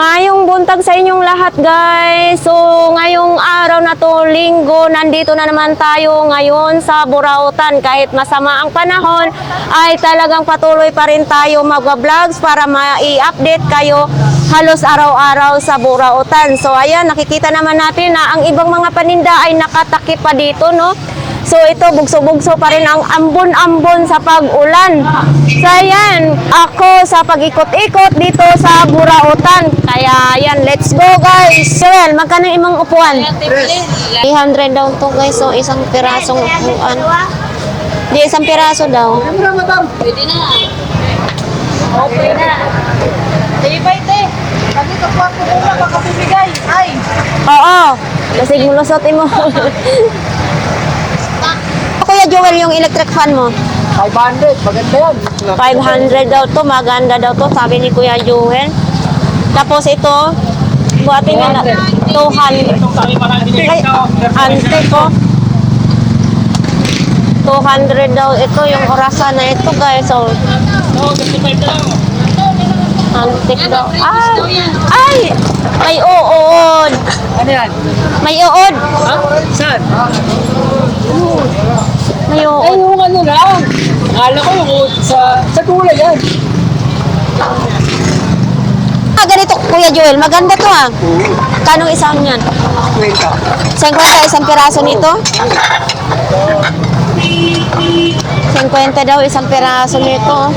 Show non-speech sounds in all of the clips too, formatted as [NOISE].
Mayong buntag sa inyong lahat guys. So ngayong araw na to, linggo, nandito na naman tayo ngayon sa Burautan. Kahit masama ang panahon, ay talagang patuloy pa rin tayo magwa-vlogs para ma-i-update kayo halos araw-araw sa Burautan. So ayan, nakikita naman natin na ang ibang mga paninda ay nakatakip pa dito, no? So ito, bugso-bugso pa rin ang ambon-ambon sa pag-ulan. So ayan, ako sa pag-ikot-ikot dito sa Burautan. Kaya ayan, let's go guys. Joel, magkano yung imong upuan? 300 daw to guys, so isang pirasong upuan. Di, isang piraso daw. Pwede na. Okay na. Sige ba ite? Kami kapwa ko muna baka bibigay. Ay! Oo, kasi mulusot mo. [LAUGHS] Kuya Joel, yung electric fan mo. 500, maganda yan. 500 daw to, maganda daw to, sabi ni Kuya Joel. Tapos ito, buhatin nga na, 200. Ay, ante ko. 200 daw ito, yung orasan na ito guys. So, antik daw. Ay, ay, may uod. Ano yan? May uod. Ha? Saan? May Ay, yung ano lang. Akala ko yung sa, sa gulay yan. Ah, ganito, Kuya Joel, maganda to ah. Kanong isang yan? Kwenta. 50 isang piraso nito? 50 daw isang piraso nito.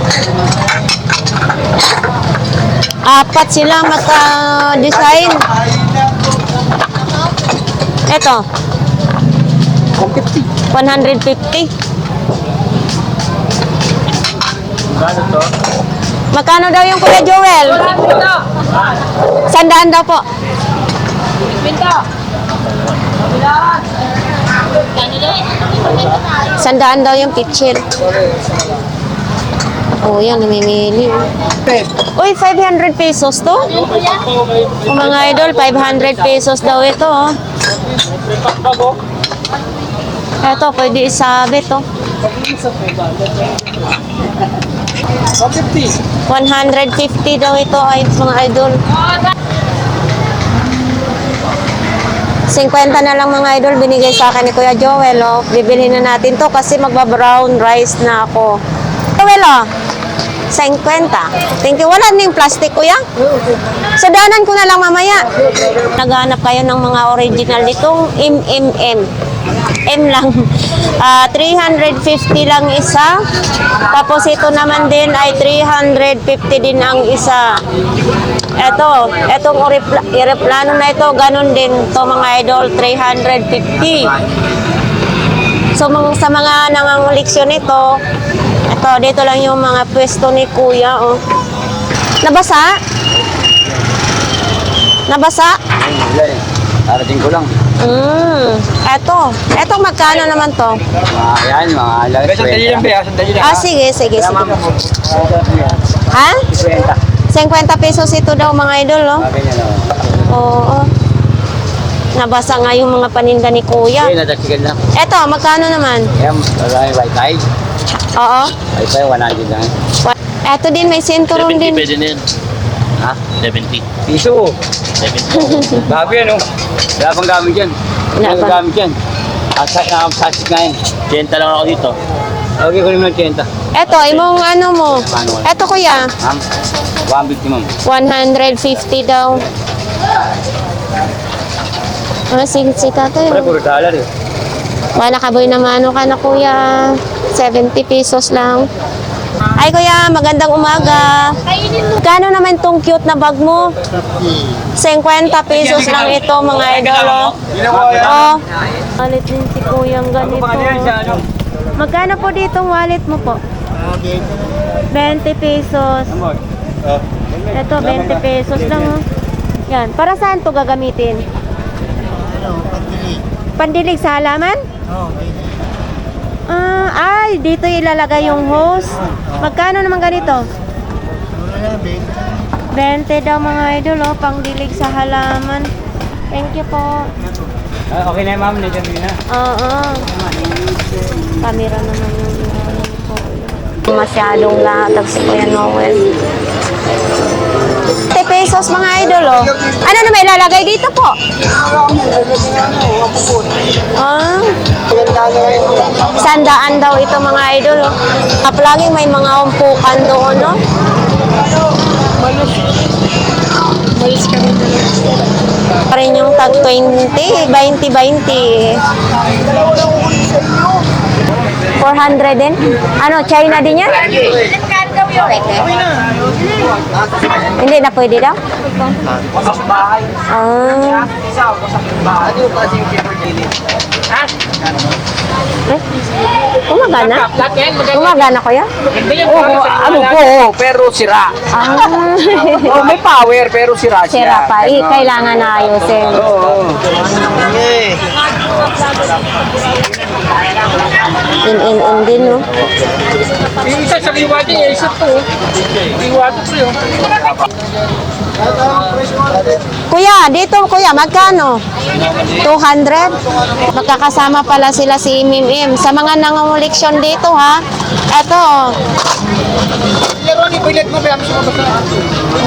Apat sila maka-design. Ito, 150. 150. Gano to? Magkano daw yung Kuya Joel? Sandaan daw po. Sandaan daw yung kitchen. Oh, yan, namimili. Uy, 500 pesos to? Oh, mga idol, 500 pesos daw ito. Oh. Ito, pwede isabit oh. 150. 150 daw ito ay mga idol. 50 na lang mga idol binigay sa akin ni Kuya Joel. Oh. Bibili na natin to kasi magba-brown rice na ako. Joel oh. 50. Thank you. Wala na yung plastic, kuya. So, danan ko na lang mamaya. Naghanap kayo ng mga original nitong MMM. M lang. Ah, 350 lang isa. Tapos ito naman din ay 350 din ang isa. Ito, oripla- aeroplano na ito, ganun din to mga idol, 350. So mga, sa mga nanganguliksyon nito, ito, dito lang yung mga pwesto ni Kuya, oh. Nabasa? Nabasa? Eh. Darating ko lang. Mm, eto. Eto, magkano naman to? Mga yan, mga alas. Sandali lang ba? Sandali lang. Ah, sige, sige, sige. Ha? 50. 50 pesos ito daw mga idol, oh. Sabi niya na. Oo. Nabasa nga yung mga paninda ni Kuya. Okay, nadagsigan lang. Eto, magkano naman? Yan, marami wifi. Oo. Wifi, 100 lang. Eto din, may sinturon din. pwede na yan. Ha? 70. Piso. [LAUGHS] 70. Bago yan, oh. Wala pang gamit yan. Wala pang pa. gamit yan. Asat na plastic na yan. 80 lang ako dito. Okay ko naman 80. Eto, imong ano mo. Eto kuya, Ma'am, 150 ma'am. 150 daw. Ah, sige, si tatay. Pare, puro dollar eh. Wala ka boy naman ano ka na kuya. 70 pesos lang. Ay kuya, magandang umaga. Kano naman tong cute na bag mo? 50 pesos lang ito mga idol. Oh. Oh. Wallet din si kuyang ganito. ano? Magkano po dito ang wallet mo po? 20 pesos. Ito, 20 pesos lang. Oh. Yan. Para saan to gagamitin? Pandilig sa halaman? Ah, ay, dito ilalagay yung hose. Magkano naman ganito? 20 daw mga idol, oh, pangdilig sa halaman. Thank you po. Ah, okay na ma'am, nandiyan din na. Oo. Camera naman yung ano po. Masyadong latag si Kuya Noel. 50 pesos mga idol, oh. Ano na may lalagay dito po? Ah. Sandaan daw ito mga idol, oh. At laging may mga umpukan doon, no? Pa rin yung tag 20, 20, 20. 400 din? Ano, China din yan? Hindi na pwede daw? Ah. Eh? Gumagana? Lahat yan, maganda. Gumagana ko yan? Oo, ano po, pero sira. Ah. Oh, may power, pero sira siya. Sira pa. Eh, kailangan na ayusin. Oo. In, in, in din, no? Yung isa sa liwati, eh, isa to. Liwati ko yun. Kuya, dito kuya, magkano? 200? Magkakasama pala sila si Imim Sa mga nangunguliksyon dito ha. Eto.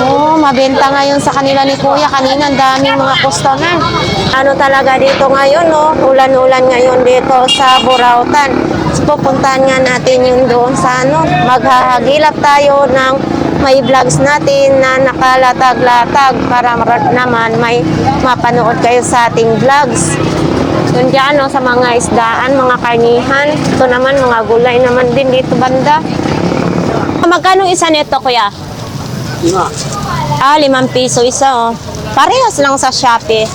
Oh, mabenta ngayon sa kanila ni Kuya. Kanina, ang daming mga customer. Ano talaga dito ngayon, no? Ulan-ulan ngayon dito sa Burautan. So, pupuntahan nga natin yung doon sa ano. Maghahagilap tayo ng may vlogs natin na nakalatag-latag para naman may mapanood kayo sa ating vlogs. Yun dyan, no, sa mga isdaan, mga karnihan. Ito naman, mga gulay naman din dito banda. Magkano isa nito, kuya? Ah, limang piso isa, oh. Parehas lang sa Shopee.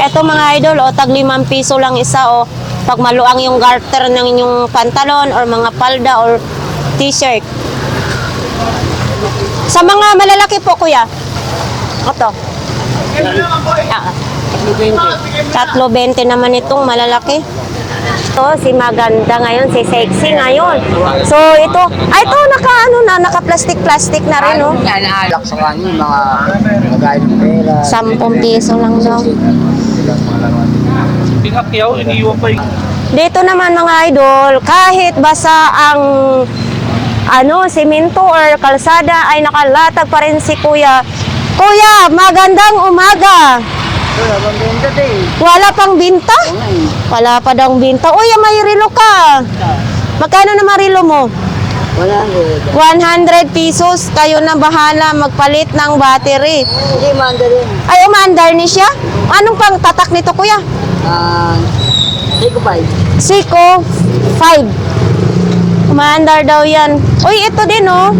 Eto mga idol, oh, tag limang piso lang isa, oh. Pag maluang yung garter ng inyong pantalon or mga palda or t-shirt. Sa mga malalaki po, kuya. Ito. Ah, tatlo 20 naman itong malalaki. Ito, si maganda ngayon, si sexy ngayon. So, ito, ay, ito, naka, ano na, naka plastic-plastic na rin, oh. Yan, naalak sa yung mga magay ng pera. 10 piso lang daw. Pinakyaw, iniiwan pa. Dito naman mga idol, kahit basa ang ano, simento or kalsada ay nakalatag pa rin si Kuya. Kuya, magandang umaga. Wala pang binta? Wala pa daw binta. Uy, may relo ka. Magkano na marilo mo? Wala 100 pesos. Kayo na bahala magpalit ng battery. Hindi, mandarin. Ay, umandar ni siya? Anong pang tatak nito, kuya? Ah, take a bite. Siko, 5. Umandar daw yan. Uy, ito din, oh.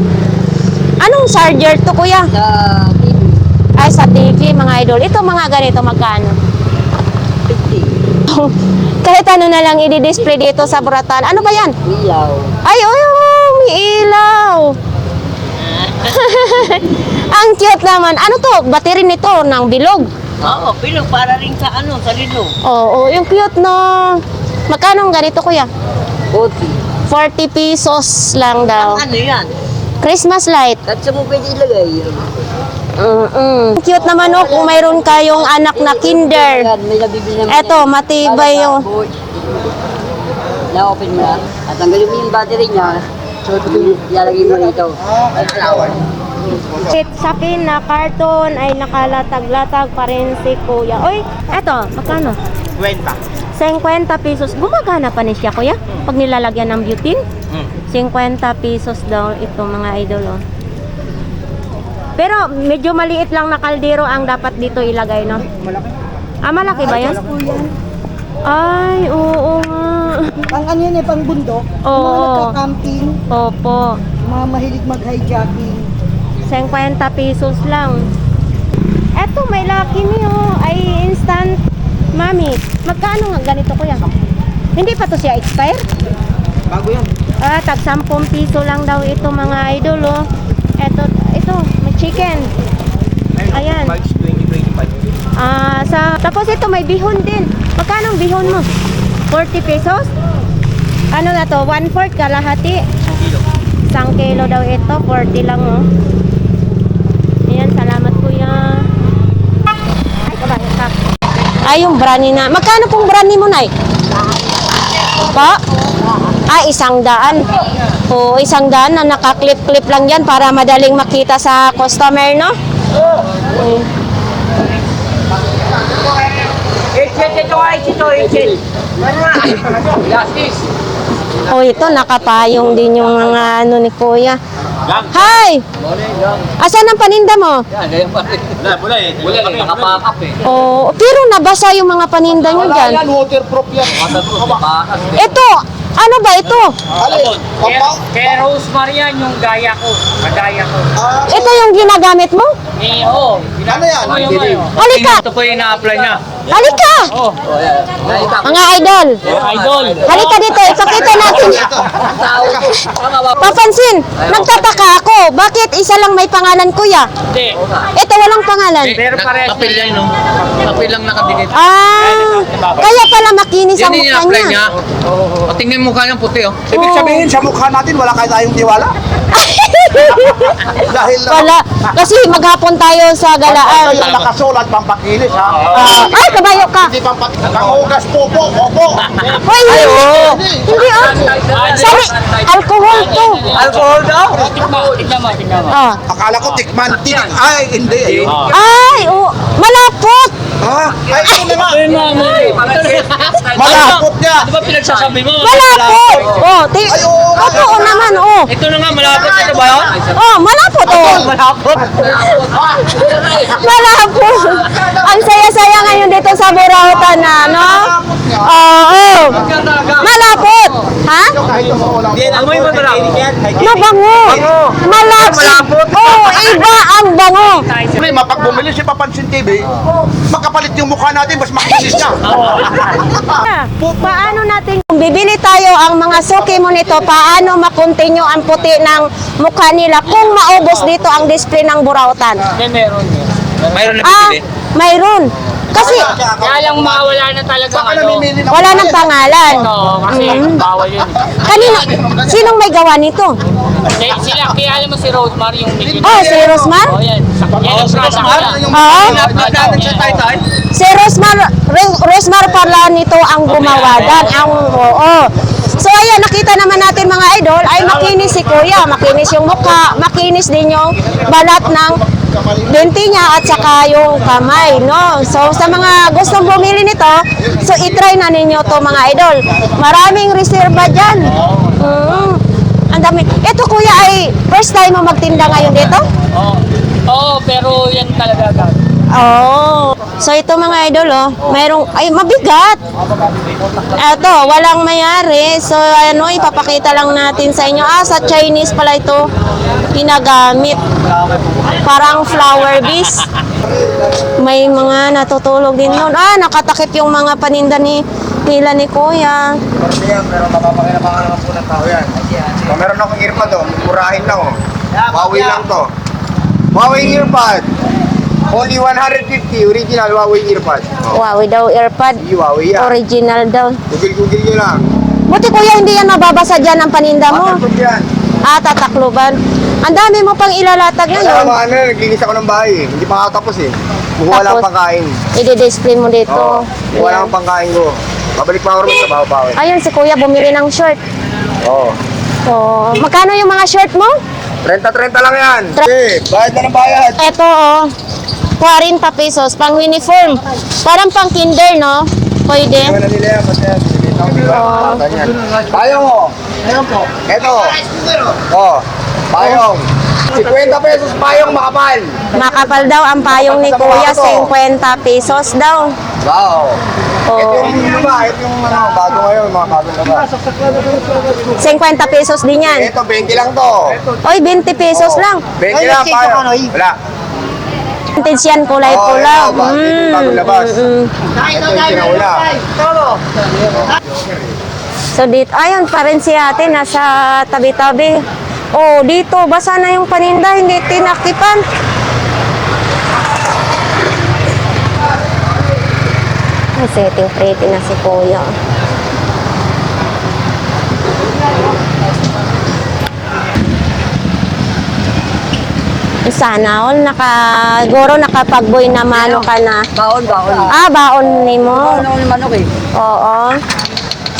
Anong charger to, kuya? Sa TV, Ay, sa TV, mga idol. Ito, mga ganito, magkano? 50. [LAUGHS] Kahit ano na lang i-display dito sa Buratan. Ano ba yan? Ilaw. Ay, oh, oh, may ilaw. [LAUGHS] Ang cute naman. Ano to? Battery nito ng bilog. Oo, pilog para rin sa ano, sa lilo. Oo, yung cute no. Magkano ang ganito, kuya? 40. 40 pesos lang daw. Ano yan? Christmas light. At sa mo pwede ilagay. Mm-mm. Cute naman oh, kung mayroon kayong anak na kinder. Eto, matibay oh. Na-open mo lang. At tanggalin mo yung battery niya. So, ilalagay mo rito. At flower. Sa pin na karton ay nakalatag-latag pa rin si kuya. Oy, eto, magkano? 20. 50 pesos. Gumagana pa ni siya, kuya? Pag nilalagyan ng butane? 50 pesos daw ito mga idol, oh. Pero medyo maliit lang na kaldero ang dapat dito ilagay, no? Malaki. Ah, malaki ba yan? Ay, oo nga. Pang ano yun eh, pang bundok. Oo. Mga nagka-camping, Opo. mga mahilig mag-hijacking. 50 pesos lang. Eto, may lucky niyo. Ay, instant. Mami, magkano nga ganito kuya? Hindi pa to siya expire? Bago yan. Ah, tag 10 piso lang daw ito mga idol, oh. Eto, ito, may chicken. Ayan. Ah, sa tapos ito may bihon din. Magkano ang bihon mo? 40 pesos? Ano na to? 1 fourth kalahati. Isang kilo daw ito, 40 lang oh. Ayan, salamat kuya. Ay, kabayo ka. Ay, yung brani na. Magkano pong brani mo, Nay? Pa? Ah, isang daan. O, isang daan na nakaklip-clip lang yan para madaling makita sa customer, no? Oh, ito, nakapayong din yung mga ano ni Kuya. Hi! Asan ang paninda mo? Wala, wala eh. Wala eh. Nakapakap eh. Oh, pero nabasa yung mga paninda nyo dyan. waterproof yan. Ito, ano ba ito? Alin? Kay Rosemary yan yung gaya ko. Kagaya ko. Ito yung ginagamit mo? Eh, oo. Ano yan? Halika! Ito po yung ina-apply niya. Halika! Mga idol! Idol. Halika dito, ipakita natin. Papansin, nagtataka ako. Bakit isa lang may pangalan, kuya? Hindi. Ito walang pangalan. Pero parehas Kapil yan, no? Kapil lang nakadikit. Ah, kaya pala makinis ang Yan yung mukha apply niya. niya. O, tingnan mo kanyang puti, oh. Ibig sabihin, sa mukha natin, wala kayo tayong tiwala. [LAUGHS] [LAUGHS] Dahil na Wala. Kasi maghapon tayo sa galaan. yung nakasulat, pampakinis, ha? Ah, ay, kabayo ka. Hindi pampat... Pangugas po po, opo. Hoy, hindi. Hindi ah. Sorry, alcohol to. Alcohol daw? Tignan mo, tignan mo, tignan mo. Ah. Akala ko tikman. Tik... Ay, hindi. Ay, oh, malapot. Ha? Ay, ito na nga. May. Malapot niya. Di ba pinagsasabi mo? Malapot. Oh, ti Ay, oo. Totoo naman, oh. Ito na nga, malapit ito ba yun? Oh, malapot, oh. Malapot. [LAUGHS] Malapot. Ang saya-saya ngayon dito sa Burautan na, no? Oo. Malapot. Ha? Amoy mo malapot. Mabango. Malapot. Oh, iba ang bango. May mapag bumili si Papansin TV, makapalit yung mukha natin, mas makinis niya. Paano natin kung bibili tayo ang mga suki mo nito, paano makontinue ang puti ng mukha nila kung maubos dito ang display ng burautan? Hindi, meron yun. Mayroon na Ah, mayroon. Kasi Kaya lang mawala na talaga Baka ano. namimili na wala ng pangalan. Ito, kasi Mm. bawal yun. Kanino, sinong may gawa nito? Eh, sila, kaya alam mo si Rosemary yung bigyan. Oh, si Rosmar? Oh, yan. Ang product niya. Oo. Si Rosmar, Ro- Rosmar pala nito ang gumawagan. Ang, oo. So ayan, nakita naman natin mga idol, ay makinis si Kuya. Makinis yung mukha, makinis din yung balat ng binti niya at saka yung kamay, no? So sa mga gustong bumili nito, so itry na ninyo to mga idol. Maraming reserva dyan. Mm. Ang dami. Ito kuya ay first time mo magtinda ngayon dito? Oo. Oo, pero yan talaga agad. Oh. So ito mga idol oh, mayroong ay mabigat. Ito, walang mayari. So ano, ipapakita lang natin sa inyo. Ah, sa Chinese pala ito ginagamit. Parang flower bees. May mga natutulog din doon. Ah, nakatakip yung mga paninda ni nila ni Kuya. Pero mapapakinabangan naman po ng tao yan. So, meron akong earpod, oh. Murahin lang, oh. Huawei lang to. Huawei earpod. Only 150, original Huawei earpod. Wow, daw earpod. Hindi Huawei yan. Original daw. Google-google nyo lang. Buti kuya, hindi yan mababasa dyan ang paninda mo. Waterproof yan. Ah, tatakluban. Ang dami mo pang ilalatag Kaya ngayon. ano, naglinis ako ng bahay eh. Hindi pa nakatapos eh. Bukuha lang Tapos? pangkain. I-display mo dito. Oo. Bukuha lang Ayan. ang pangkain ko. Babalik pa ako rin sa baho-baho. Ayun, si kuya bumili ng short. Oo. So, magkano yung mga short mo? 30-30 lang yan. Okay, bayad na ng bayad. Ito, oh. 40 pesos, pang uniform. Parang pang kinder, no? Pwede. Ano na nila yan, kasi yan. Oo. Payong oh. Ayun po. Ito. Oh. Payong. 50 pesos payong makapal. Makapal daw ang payong ni kuya, 50 pesos daw. Wow. Ito yung ano ba? Ito yung ano, bago ngayon, mga bagong na ba? 50 pesos din yan. Ito, 20 lang to. Oy, 20 pesos lang. 20 lang payong. Wala. Vintage yan, kulay-pula. Oh, ito, ba- ito yung bagong labas. mm, mm. Ito yung sinaula. So dito, ayun pa rin si ate, nasa tabi-tabi. Oh, dito, basa na yung paninda, hindi tinakipan. Setting pretty na si kuya. Sana all naka guro nakapagboy na mano ka na. Baon, baon. Ah, baon ni mo. Baon ng manok eh. Oo.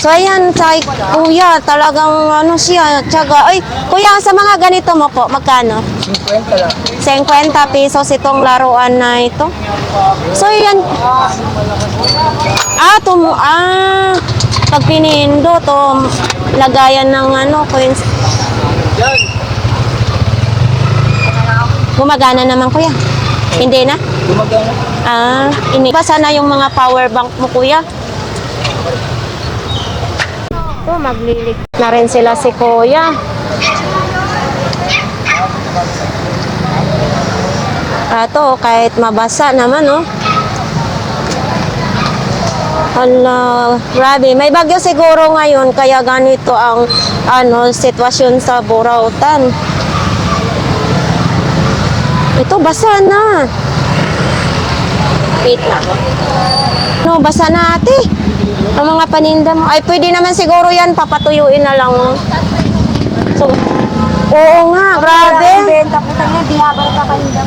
So ayan, sa kuya, talagang ano siya, tsaga. Ay, kuya, sa mga ganito mo po, magkano? 50 lang. 50 pesos itong laruan na ito. So, yan. Ah, tum ah, pag pinindo to, lagayan ng ano, coins. Gumagana naman, kuya. Hindi na? Gumagana. Ah, ini. Basa na yung mga power bank mo, kuya. Oh, maglilig na rin sila si kuya. Ato, kahit mabasa naman, oh. Hala, grabe. May bagyo siguro ngayon, kaya ganito ang ano, sitwasyon sa Burautan. Ito, basa na. Wait lang. No, basa na ate. Ang mga paninda mo. Ay, pwede naman siguro yan, papatuyuin na lang. oh. So, oo nga, grabe. Benta ko tayo, di habang kapalinda.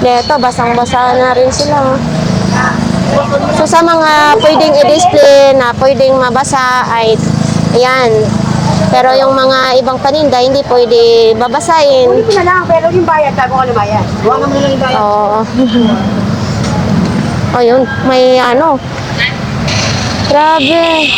Dito, [LAUGHS] basang-basa na rin sila. oh. So sa mga pwedeng i-display na pwedeng mabasa ay ayan. Pero yung mga ibang paninda hindi pwede babasahin. Ito na lang, pero yung bayad, tago ko na bayad. Huwag naman lang yung bayad. Oo. oh, yun. May ano. Grabe.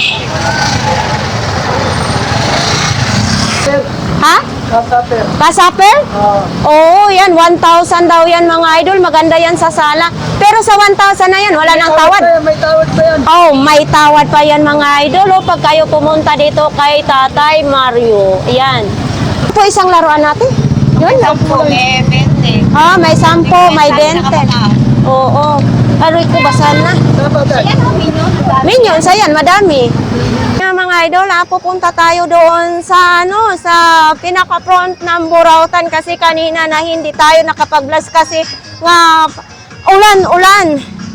Ha? Kasaper. Kasaper? Oo. Oo, yan. 1,000 daw yan mga idol. Maganda yan sa sala. Pero sa 1,000 na yan, wala nang tawad. May tawad pa yan. Oh, may tawad pa yan mga idol. Oh, pag kayo pumunta dito kay Tatay Mario. Ayan. Ito isang laruan natin. Yun lang. Eh, 20. Ah, may 10, may 20. Oo. Aroy ko basan na. Dapat Minions, ayan, madami. Mga mga idol, ah, pupunta tayo doon sa ano, sa pinaka-front ng Burautan kasi kanina na hindi tayo nakapag-blast kasi nga ulan, ulan.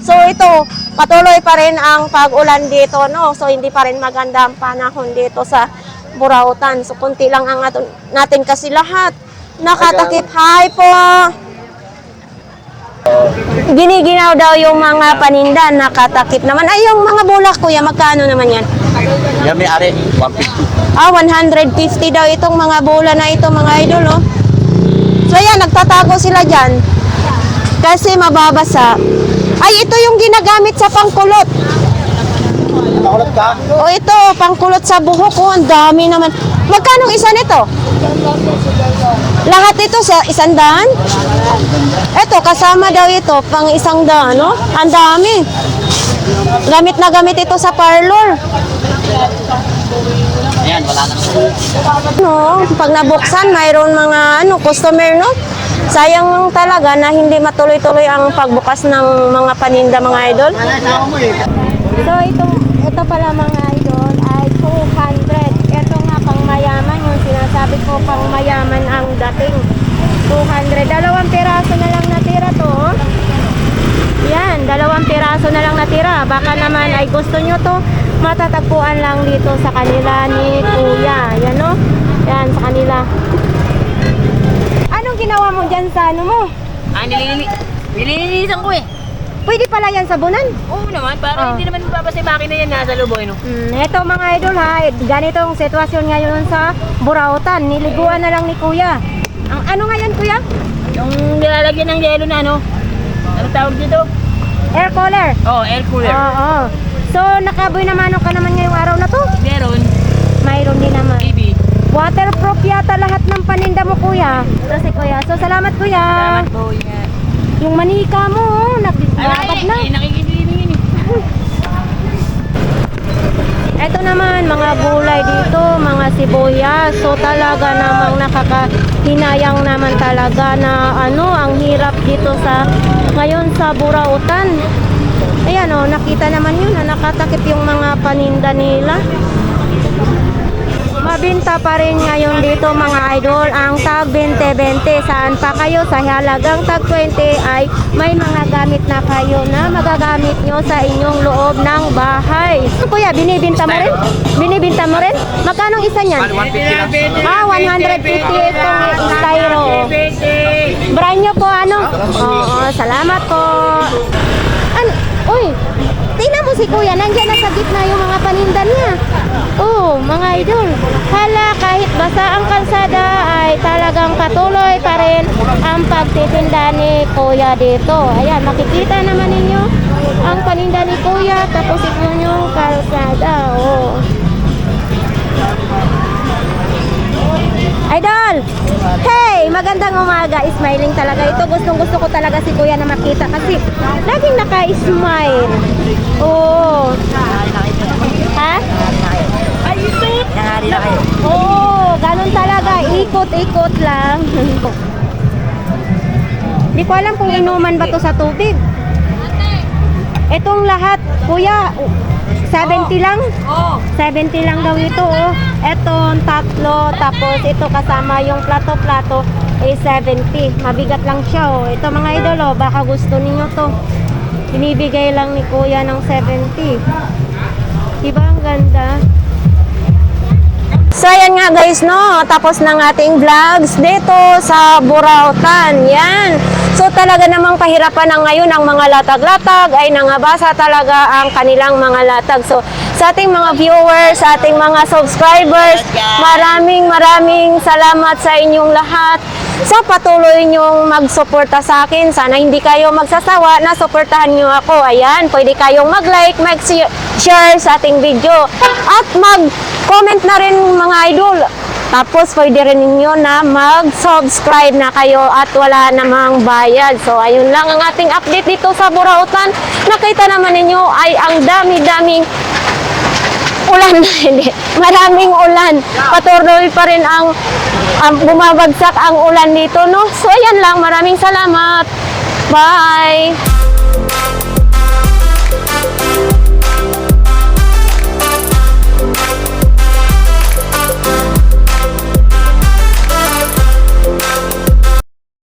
So ito, patuloy pa rin ang pag-ulan dito, no? So hindi pa rin maganda ang panahon dito sa Burautan. So kunti lang ang natin kasi lahat. Nakatakip. Hi po! Giniginaw daw yung mga paninda, nakatakip naman. Ay, yung mga bulak, kuya, magkano naman yan? Yan may ari, 150. Ah, 150 daw itong mga bola na ito, mga idol, oh. So, yan, nagtatago sila dyan. Kasi mababasa. Ay, ito yung ginagamit sa pangkulot. Nakulat ka? O, ito, pangkulot sa buhok, oh. Ang dami naman. Magkano isa nito? Lahat ito sa isang daan? Ito, kasama daw ito, pang isang daan, no? Ang dami. Gamit na gamit ito sa parlor. Ayan, wala na. No, pag nabuksan, mayroon mga ano, customer, no? Sayang talaga na hindi matuloy-tuloy ang pagbukas ng mga paninda, mga idol. So, ito, ito pala mga idol ay 200. Ito nga pang mayaman, yung sinasabi ko pang mayaman ang dating. 200. Dalawang piraso na lang natira to. oh. Yan, dalawang piraso na lang natira. Baka naman ay gusto nyo to, matatagpuan lang dito sa kanila ni Kuya. Yan no? Yan, sa kanila. Anong ginawa mo dyan sa ano mo? Ah, nililini. Nililinisan ko eh. Pwede pala yan sabunan. Oo naman, para Ah. hindi naman mababasa yung makina yan nasa luboy, no? Hmm, eto mga idol ha, ganitong sitwasyon ngayon sa Burautan. Niliguan na lang ni Kuya. Ang ano ngayon Kuya? Yung nilalagyan ng yelo na, ano? Ano tawag dito? Air cooler. Oh, air cooler. Oo. So, nakaboy naman ka naman ngayong araw na to? Meron, Mayroon din naman. TV. Waterproof yata lahat ng paninda mo, Kuya. Ito si Kuya. So, salamat, Kuya. Salamat ingat. Yung manika mo, oh, naglakad na. yun eh. Ito naman, mga gulay dito, mga sibuyas. So, talaga namang nakakahinayang naman talaga na ano, ang hirap dito sa, ngayon sa Burautan. Ayan o, nakita naman yun na nakatakip yung mga paninda nila. Mabinta pa rin ngayon dito mga idol ang tag 20-20. Saan pa kayo sa halagang tag 20 ay may mga gamit na kayo na magagamit nyo sa inyong loob ng bahay. Kuya, binibinta mo rin? Binibinta mo rin? Magkano isa niyan? 150 lang. Ah, 150 itong styro. Brand nyo po ano? Oo, salamat po. An Uy, tingnan mo si kuya, nandiyan na sa gitna yung mga paninda niya. Oo, mga idol. Hala, kahit basa ang kalsada ay talagang patuloy pa rin ang pagtitinda ni Kuya dito. Ayan, makikita naman ninyo ang paninda ni Kuya tapos ito yung kalsada. Oh. Idol! Hey! Magandang umaga. Smiling talaga ito. Gustong gusto ko talaga si Kuya na makita kasi laging naka-smile. Oo. Ha? Nanghari na kayo. Oo, ganun talaga. Ikot-ikot lang. [LAUGHS] Di ko alam kung inuman ba to sa tubig. Itong lahat, kuya, 70 lang? Oh. 70 lang daw ito, oh. Ito, tatlo, tapos ito kasama yung plato-plato, eh 70. Mabigat lang siya, oh. Ito mga idol, oh, baka gusto ninyo to. Binibigay lang ni kuya ng 70. Diba ang ganda? So ayan nga guys no, tapos ng ating vlogs dito sa Burautan. Yan. So talaga namang kahirapan na ngayon ang mga latag-latag ay nangabasa talaga ang kanilang mga latag. So sa ating mga viewers, sa ating mga subscribers, maraming maraming salamat sa inyong lahat sa patuloy niyong magsuporta sa akin. Sana hindi kayo magsasawa na suportahan niyo ako. Ayan, pwede kayong mag-like, mag-share sa ating video. At mag-comment na rin mga idol. Tapos pwede rin ninyo na mag-subscribe na kayo at wala namang bayad. So ayun lang ang ating update dito sa Burautan. Nakita naman ninyo ay ang dami-daming ulan [LAUGHS] hindi maraming ulan patuloy pa rin ang ang bumabagsak ang ulan dito no so ayan lang maraming salamat bye